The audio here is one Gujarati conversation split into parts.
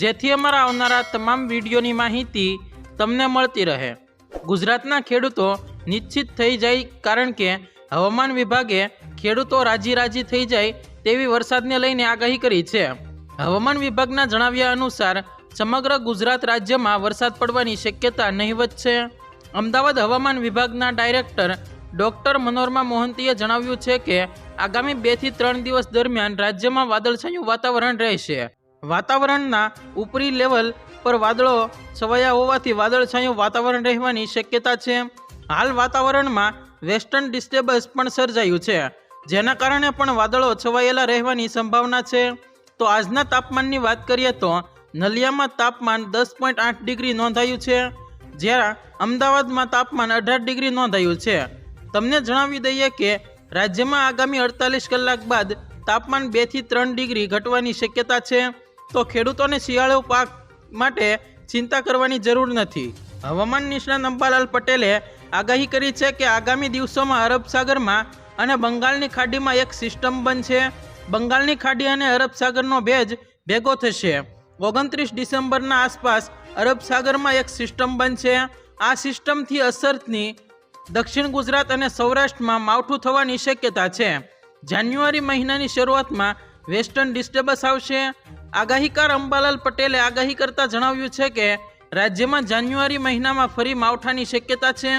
જેથી અમારા આવનારા તમામ વિડીયોની માહિતી તમને મળતી રહે. ગુજરાતના ખેડૂતો નિશ્ચિત થઈ જાય કારણ કે હવામાન વિભાગે ખેડૂતો રાજી રાજી થઈ જાય તેવી વરસાદને લઈને આગાહી કરી છે. હવામાન વિભાગના જણાવ્યા અનુસાર સમગ્ર ગુજરાત રાજ્યમાં વરસાદ પડવાની શક્યતા નહીવત છે. અમદાવાદ હવામાન વિભાગના ડાયરેક્ટર ડોક્ટર મનોરમા મોહંતીએ જણાવ્યું છે કે આગામી બેથી ત્રણ દિવસ દરમિયાન રાજ્યમાં વાદળછાયું વાતાવરણ રહેશે. વાતાવરણના ઉપરી લેવલ પર વાદળો છવાયા હોવાથી વાદળછાયું વાતાવરણ રહેવાની શક્યતા છે. હાલ વાતાવરણમાં વેસ્ટર્ન ડિસ્ટર્બન્સ પણ સર્જાયું છે, જેના કારણે પણ વાદળો છવાયેલા રહેવાની સંભાવના છે. તો આજના તાપમાનની વાત કરીએ તો નલિયામાં તાપમાન દસ પોઈન્ટ આઠ ડિગ્રી નોંધાયું છે, જ્યારે અમદાવાદમાં તાપમાન અઢાર ડિગ્રી નોંધાયું છે. તમને જણાવી દઈએ કે રાજ્યમાં આગામી અડતાલીસ કલાક બાદ તાપમાન બેથી ત્રણ ડિગ્રી ઘટવાની શક્યતા છે. તો ખેડૂતોને શિયાળુ પાક માટે ચિંતા કરવાની જરૂર નથી. હવામાન નિષ્ણાત અંબાલાલ પટેલે આગાહી કરી છે કે આગામી દિવસોમાં અરબ સાગરમાં અને બંગાળની ખાડીમાં એક સિસ્ટમ બનશે. બંગાળની ખાડી અને અરબ સાગરનો ભેજ ભેગો થશે. ઓગણત્રીસ ડિસેમ્બરના આસપાસ અરબ સાગરમાં એક સિસ્ટમ બનશે. આ સિસ્ટમથી અસરની દક્ષિણ ગુજરાત અને સૌરાષ્ટ્રમાં માવઠું થવાની શક્યતા છે. જાન્યુઆરી મહિનાની શરૂઆતમાં વેસ્ટર્ન ડિસ્ટર્બન્સ આવશે. આગાહીકાર અંબાલાલ પટેલે આગાહી કરતા જણાવ્યું છે કે, રાજ્યમાં જાન્યુઆરી મહિનામાં ફરી માવઠાની શક્યતા છે.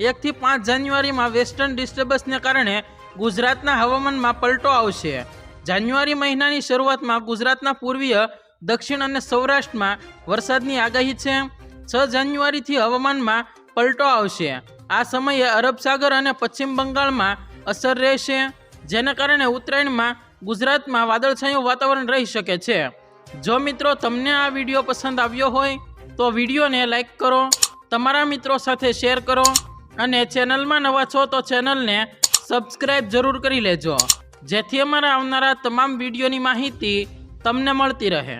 એકથી પાંચ જાન્યુઆરીમાં વેસ્ટર્ન ડિસ્ટર્બન્સને કારણે ગુજરાતના હવામાનમાં પલટો આવશે. જાન્યુઆરી મહિનાની શરૂઆતમાં ગુજરાતના પૂર્વીય, દક્ષિણ અને સૌરાષ્ટ્રમાં વરસાદની આગાહી છે. છ જાન્યુઆરીથી હવામાનમાં પલટો આવશે. આ સમયે અરબ સાગર અને પશ્ચિમ બંગાળમાં અસર રહેશે. જેને કારણે ઉત્તરાયણમાં ગુજરાતમાં વાદળછાયું વાતાવરણ રહી શકે છે. જો મિત્રો તમને આ વીડિયો પસંદ આવ્યો હોય, તો વિડીયોને લાઇક કરો, તમારા મિત્રો સાથે શેર કરો અને ચેનલમાં નવા છો તો ચેનલને સબસ્ક્રાઈબ જરૂર કરી લેજો. જેથી અમારા આવનારા તમામ વિડીયોની માહિતી તમને મળતી રહે.